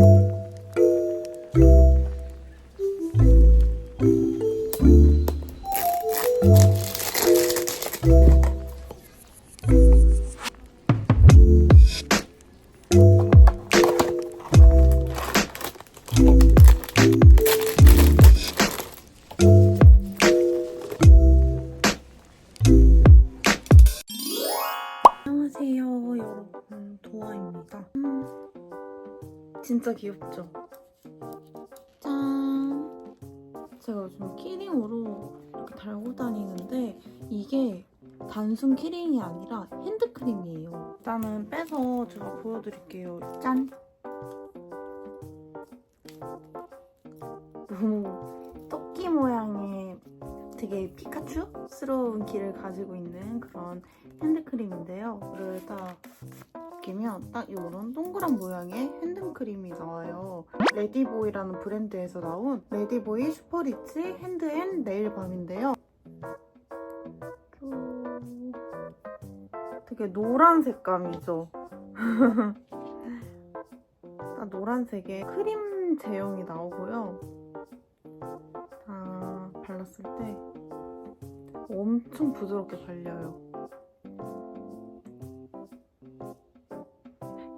안 진짜 귀엽죠? 짠 제가 요즘 키링으로 이렇게 달고 다니는데 이게 단순 키링이 아니라 핸드크림이에요 일단은 빼서 제가 보여드릴게요 짠 너무 토끼 모양의 되게 피카츄스러운 길을 가지고 있는 그런 핸드크림인데요. 이를 딱 끼면 딱 이런 동그란 모양의 핸드크림이 나와요. 레디보이라는 브랜드에서 나온 레디보이 슈퍼리치 핸드앤 네일밤인데요. 쭉 되게 노란 색감이죠. 딱 노란색의 크림 제형이 나오고요. 다 발랐을 때 엄청 부드럽게 발려요.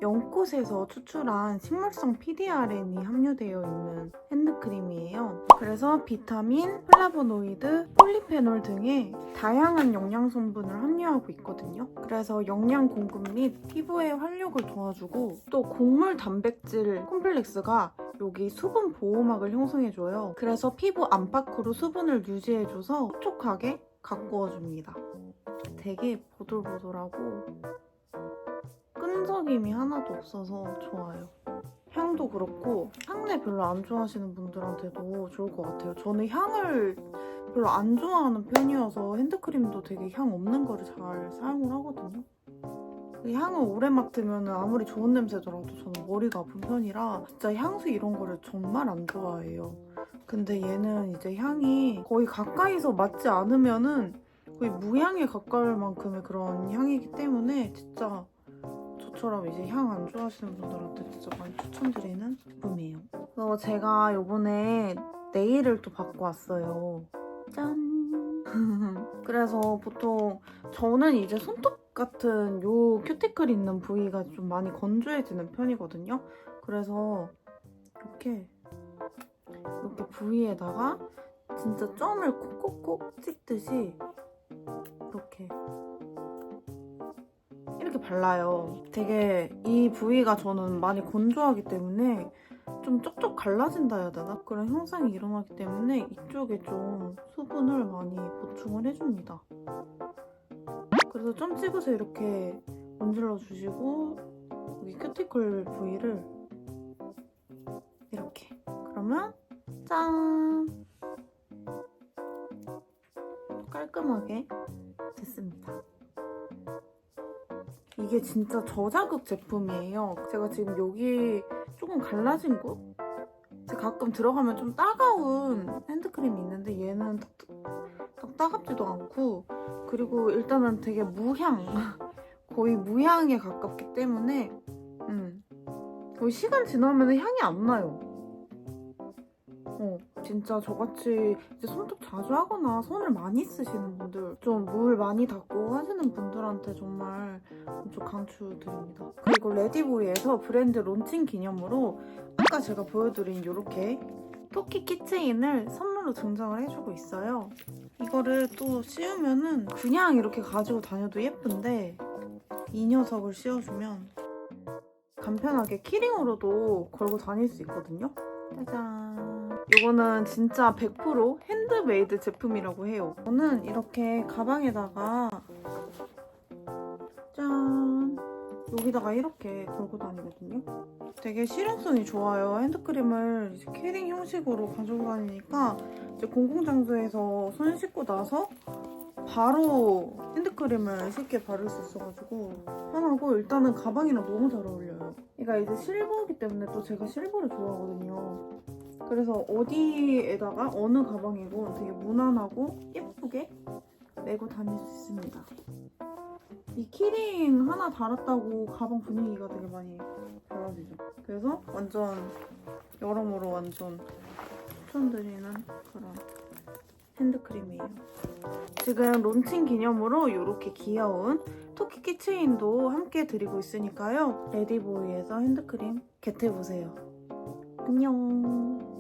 연꽃에서 추출한 식물성 PDRN이 함유되어 있는 핸드크림이에요. 그래서 비타민, 플라보노이드, 폴리페놀 등의 다양한 영양 성분을 함유하고 있거든요. 그래서 영양 공급 및 피부의 활력을 도와주고 또 곡물 단백질 콤플렉스가 여기 수분 보호막을 형성해줘요. 그래서 피부 안팎으로 수분을 유지해줘서 촉촉하게 가꾸어줍니다. 되게 보들보들하고 끈적임이 하나도 없어서 좋아요. 향도 그렇고 향내 별로 안 좋아하시는 분들한테도 좋을 것 같아요. 저는 향을 별로 안 좋아하는 편이어서 핸드크림도 되게 향 없는 거를 잘 사용을 하거든요. 이 향을 오래 맡으면 아무리 좋은 냄새더라도 저는 머리가 아픈 편이라 진짜 향수 이런 거를 정말 안 좋아해요. 근데 얘는 이제 향이 거의 가까이서 맡지 않으면은 거의 무향에 가까울 만큼의 그런 향이기 때문에 진짜 저처럼 이제 향 안 좋아하시는 분들한테 진짜 많이 추천드리는 제품이에요. 그래서 제가 요번에 네일을 또 받고 왔어요. 짠! 그래서 보통 저는 이제 손톱 같은 요 큐티클 있는 부위가 좀 많이 건조해지는 편이거든요. 그래서 이렇게 이렇게 부위에다가 진짜 점을 콕콕콕 찍듯이 이렇게 이렇게 발라요. 되게 이 부위가 저는 많이 건조하기 때문에 좀 쪽쪽 갈라진다 해야 되나? 그런 현상이 일어나기 때문에 이쪽에 좀 수분을 많이 보충을 해줍니다. 그래서 점 찍어서 이렇게 문질러 주시고 여기 큐티클 부위를 이렇게 그러면 짠 깔끔하게 됐습니다. 이게 진짜 저자극 제품이에요. 제가 지금 여기 조금 갈라진 곳? 제가 가끔 들어가면 좀 따가운 핸드크림이 있는데 얘는 딱, 딱 따갑지도 않고 그리고 일단은 되게 무향 거의 무향에 가깝기 때문에 음, 거의 시간 지나면 향이 안 나요. 어, 진짜 저같이 이제 손톱 자주 하거나 손을 많이 쓰시는 분들, 좀 물 많이 닦고 하시는 분들한테 정말 좀 강추드립니다. 그리고 레디보이에서 브랜드 론칭 기념으로 아까 제가 보여드린 이렇게 토끼 키체인을 선물로 증정을 해주고 있어요. 이거를 또 씌우면은 그냥 이렇게 가지고 다녀도 예쁜데 이 녀석을 씌워주면 간편하게 키링으로도 걸고 다닐 수 있거든요. 짜잔. 이거는 진짜 100% 핸드메이드 제품이라고 해요. 저는 이렇게 가방에다가 여기다가 이렇게 걸고 다니거든요. 되게 실용성이 좋아요. 핸드크림을 키링 형식으로 가지고 다니니까 이제 공공장소에서 손 씻고 나서 바로 핸드크림을 쉽게 바를 수 있어가지고 편하고 일단은 가방이랑 너무 잘 어울려요. 얘가 이제 실버이기 때문에 또 제가 실버를 좋아하거든요. 그래서 어디에다가 어느 가방이고 되게 무난하고 예쁘게 메고 다닐 수 있습니다. 이 키링 하나 달았다고 가방 분위기가 되게 많이 달라지죠. 그 그래서 완전 여러모로 완전 추천드리는 그런 핸드크림이에요. 지금 론칭 기념으로 이렇게 귀여운 토끼 키체인도 함께 드리고 있으니까요. 레디보이에서 핸드크림 겟해보세요. 안녕.